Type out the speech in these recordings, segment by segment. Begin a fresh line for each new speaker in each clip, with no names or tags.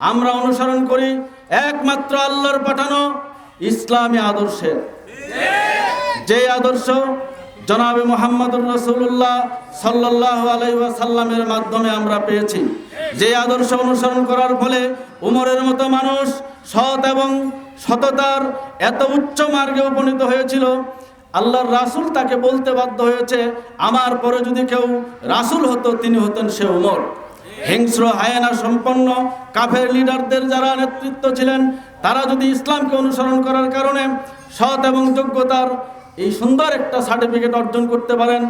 আমরা অনুসরণ করি একমাত্র আল্লাহর পাঠানো ইসলামী আদর্শে যে আদর্শ জনাবে মোহাম্মদুর রসুল্লাহ সাল্লাহ আলাইসাল্লামের মাধ্যমে আমরা পেয়েছি। যে আদর্শ অনুসরণ করার ফলে উমরের মতো মানুষ সৎ এবং সততার এত উচ্চ মার্গে উপনীত হয়েছিল, আল্লাহর রাসূল তাকে বলতে বাধ্য হয়েছে, আমার পরে যদি কেউ রাসূল হতো, তিনি হতেন সে উমর। হিংস্র হায়ানা সম্পন্ন কাফের লিডারদের যারা নেতৃত্ব ছিলেন, তারা যদি ইসলামকে অনুসরণ করার কারণে সৎ এবং যোগ্যতার এই সুন্দর একটা সার্টিফিকেট অর্জন করতে পারেন,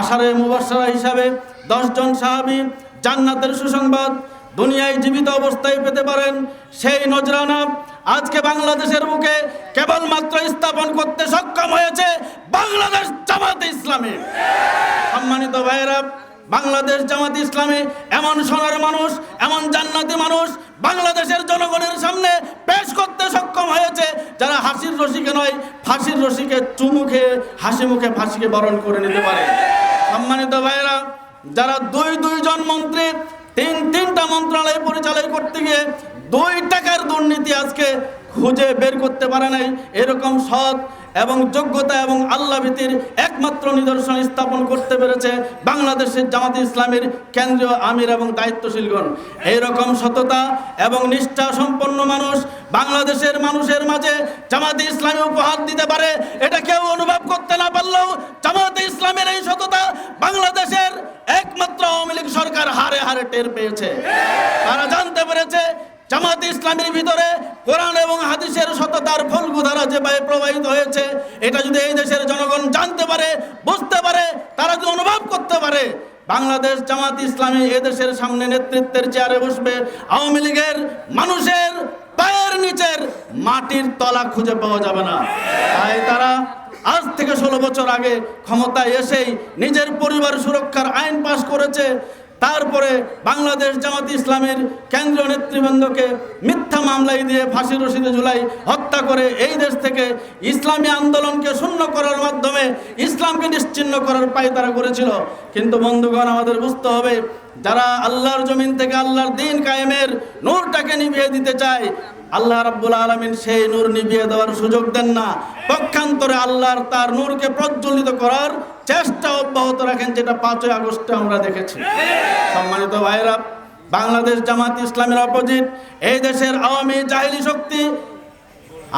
আশারে মুবাসারা হিসাবে দশজন সাহাবি জান্নাতের সুসংবাদ দুনিয়ায় জীবিত অবস্থায় পেতে পারেন, সেই নজরানা আজকে বাংলাদেশের বুকে কেবলমাত্র স্থাপন করতে সক্ষম হয়েছে বাংলাদেশ জামাতে ইসলামী। সম্মানিত ভাইয়েরা বাংলাদেশ জামাত ইসলামী এমন সোনার মানুষ, এমন জান্নাতি মানুষ বাংলাদেশের জনগণের সামনে পেশ করতে সক্ষম হয়েছে, যারা হাসির রশিকে নয়, ফাঁসির রশিকে চুমু খেয়ে হাসি মুখে ফাঁসিকে বরণ করে নিতে পারে। সম্মানিত ভাইয়েরা, যারা দুই দুইজন মন্ত্রী, তিন তিনটা মন্ত্রণালয় পরিচালনা করতে গিয়ে দুই টাকার দুর্নীতি আজকে খুঁজে বের করতে পারে নাই, এরকম সৎ এবং যোগ্যতা এবং আল্লাহ ভীতির একমাত্র নিদর্শন স্থাপন করতে পেরেছে বাংলাদেশের জামাত ইসলামের কেন্দ্রীয় আমির এবং দায়িত্বশীলগণ। এইরকম সততা এবং নিষ্ঠা সম্পন্ন মানুষ বাংলাদেশের মানুষের মাঝে জামাতে ইসলামী উপহার দিতে পারে, এটা কেউ অনুভব করতে না পারলেও জামাতে ইসলামের এই সততা বাংলাদেশের একমাত্র আওয়ামী লীগ সরকার হারে হারে টের পেয়েছে। তারা জানতে পেরেছে জামাত ইসলামের ভিতরে কোরআন এবং হাদিসের সততার ফলগুধারা যেভাবে প্রবাহিত হয়েছে, এটা যদি এই দেশের জনগণ জানতে পারে, বুঝতে পারে, তারা যদি অনুভব করতে পারে, বাংলাদেশ জামাত ইসলামী এদেশের সামনে নেতৃত্বের চেয়ারে বসবে, আওয়ামী লীগের মানুষের পায়ের নিচের মাটির তলা খুঁজে পাওয়া যাবে না। তাই তারা আজ থেকে ষোলো বছর আগে ক্ষমতায় এসেই নিজের পরিবার সুরক্ষার আইন পাশ করেছে তারপরে বাংলাদেশ জামাত ইসলামের কেন্দ্রীয় নেতৃবৃন্দকে মিথ্যা মামলায় দিয়ে ফাঁসি রশিদে ঝুলাই হত্যা করে এই দেশ থেকে ইসলামী আন্দোলনকে শূন্য করার মাধ্যমে ইসলামকে নিশ্চিহ্ন করার পায় তারা করেছিল। কিন্তু বন্ধুগণ, আমাদের বুঝতে হবে, যারা আল্লাহর জমিন থেকে আল্লাহর দিন কায়েমের নূরটাকে নিভিয়ে দিতে চায়, আল্লাহ রাব্বুল আলমিন সেই নূর নিভিয়ে দেওয়ার সুযোগ দেন না। পক্ষান্তরে আল্লাহর তার নূরকে প্রজ্বলিত করার চেষ্টা অব্যাহত রাখেন, যেটা পাঁচই আগস্টে আমরা দেখেছি। সম্মানিত ভাইরা বাংলাদেশ জামাত ইসলামের অপোজিট, এই দেশের আওয়ামী জাহিলি শক্তি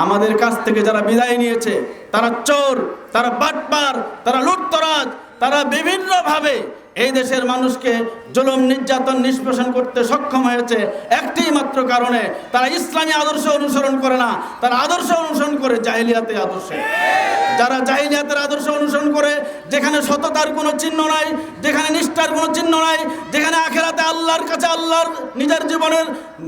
আমাদের কাছ থেকে যারা বিদায় নিয়েছে, তারা চোর, তারা বাটপার, তারা লুটতরাজ, তারা বিভিন্নভাবে এই দেশের মানুষকে জুলুম, নির্যাতন, নিষ্পেষণ করতে সক্ষম হয়েছে একটি মাত্র কারণে, তারা ইসলামী আদর্শ অনুসরণ করে না, তারা আদর্শ অনুসরণ করে জাহিলিয়াতে আদর্শে। যারা জাহিলিয়াতের আদর্শ অনুসরণ করে, যেখানে সততার কোনো চিহ্ন নাই, যেখানে নিষ্ঠার কোনো চিহ্ন নাই, যেখানে আখেরাতে আল্লাহর কাছে আল্লাহর নিজের জীবনের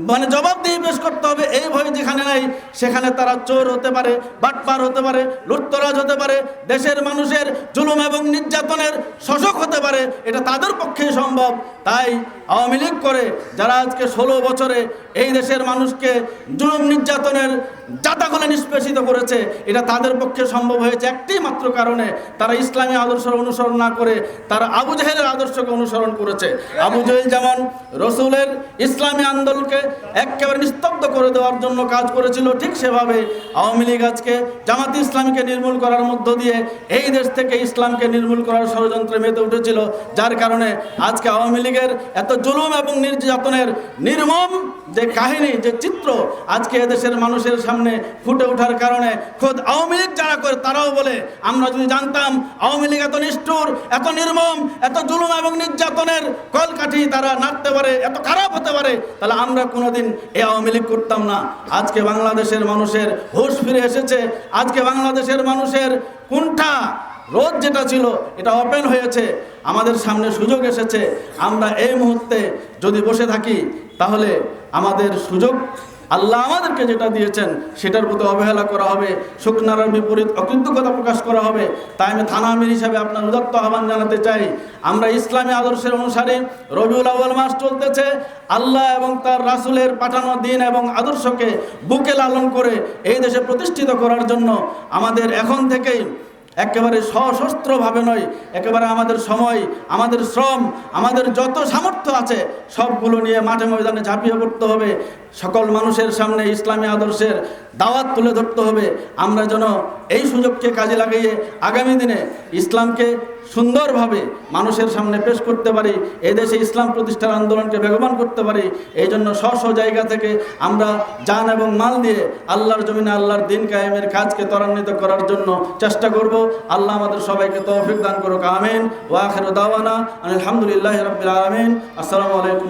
মানে জবাবদিহি পেশ করতে হবে, এই ভয় যেখানে নাই, সেখানে তারা চোর হতে পারে, বাটপার হতে পারে, লুটতরাজ হতে পারে, দেশের মানুষের জুলুম এবং নির্যাতনের শোষক হতে পারে, এটা তাদের পক্ষে সম্ভব। তাই আওয়ামী লীগ করে যারা আজকে ষোলো বছরে এই দেশের মানুষকে জুলুম নির্যাতনের জাতাকলে নিষ্পেষিত করেছে। এটা তাদের পক্ষে সম্ভব হয়েছে একটি মাত্র কারণে তারা ইসলামী আদর্শ অনুসরণ না করে তারা আবু জাহেলের আদর্শকে অনুসরণ করেছে। আবু জাহেল যেমন রসুলের ইসলামী আন্দোলনকে একেবারে নিস্তব্ধ করে দেওয়ার জন্য কাজ করেছিল, ঠিক সেভাবে আওয়ামী লীগ আজকে জামাত ইসলামকে নির্মূল করার মধ্য দিয়ে এই দেশ থেকে ইসলামকে নির্মূল করার ষড়যন্ত্রে মেতে উঠেছিল, যার কারণে আজকে আওয়ামী লীগের এত জুলুম এবং নির্যাতনের নির্মম যে কাহিনী, যে চিত্র আজকে এদেশের মানুষের সামনে ফুটে ওঠার কারণে খোদ আওয়ামী লীগ যারা করে তারাও বলে, আমরা যদি জানতাম আওয়ামী লীগ এত নিষ্ঠুর, এত নির্মম, এত জুলুম এবং নির্যাতনের কলকাঠি তারা নাড়তে পারে, এত খারাপ হতে পারে, তাহলে আমরা কোনোদিন এই আওয়ামী লীগ করতাম না। আজকে বাংলাদেশের মানুষের হুঁশ ফিরে এসেছে। আজকে বাংলাদেশের মানুষের কুণ্ঠা, রোদ যেটা ছিল, এটা ওপেন হয়েছে। আমাদের সামনে সুযোগ এসেছে। আমরা এই মুহূর্তে যদি বসে থাকি, তাহলে আমাদের সুযোগ আল্লাহ আমাদেরকে যেটা দিয়েছেন, সেটার প্রতি অবহেলা করা হবে শুকনারার বিপরীত অকৃতজ্ঞতা প্রকাশ করা হবে। তাই আমি থানা আমির হিসাবে আপনার উদাত্ত আহ্বান জানাতে চাই। আমরা ইসলামী আদর্শের অনুসারে, রবিউল আউ্বাল মাস চলতেছে। আল্লাহ এবং তার রাসুলের পাঠানো দিন এবং আদর্শকে বুকে লালন করে এই দেশে প্রতিষ্ঠিত করার জন্য আমাদের এখন থেকেই একেবারে সশস্ত্রভাবে নয়, একেবারে আমাদের সময়, আমাদের শ্রম, আমাদের যত সামর্থ্য আছে, সবগুলো নিয়ে মাঠে ময়দানে ঝাঁপিয়ে পড়তে হবে। সকল মানুষের সামনে ইসলামী আদর্শের দাওয়াত তুলে ধরতে হবে। আমরা যেন এই সুযোগকে কাজে লাগিয়ে আগামী দিনে ইসলামকে সুন্দরভাবে মানুষের সামনে পেশ করতে পারি এদেশে দেশে ইসলাম প্রতিষ্ঠার আন্দোলনকে বেগবান করতে পারি, এই জন্য স্ব জায়গা থেকে আমরা যান এবং মাল দিয়ে আল্লাহর জমিনে আল্লাহর দিন কায়েমের কাজকে ত্বরান্বিত করার জন্য চেষ্টা করব। আল্লাহ আমাদের সবাইকে তৌফিক দান করুক, আমিন। ওয়াখের দাওয়ানা আলহামদুলিল্লাহ রবিল আলমিন। আসসালামু আলাইকুম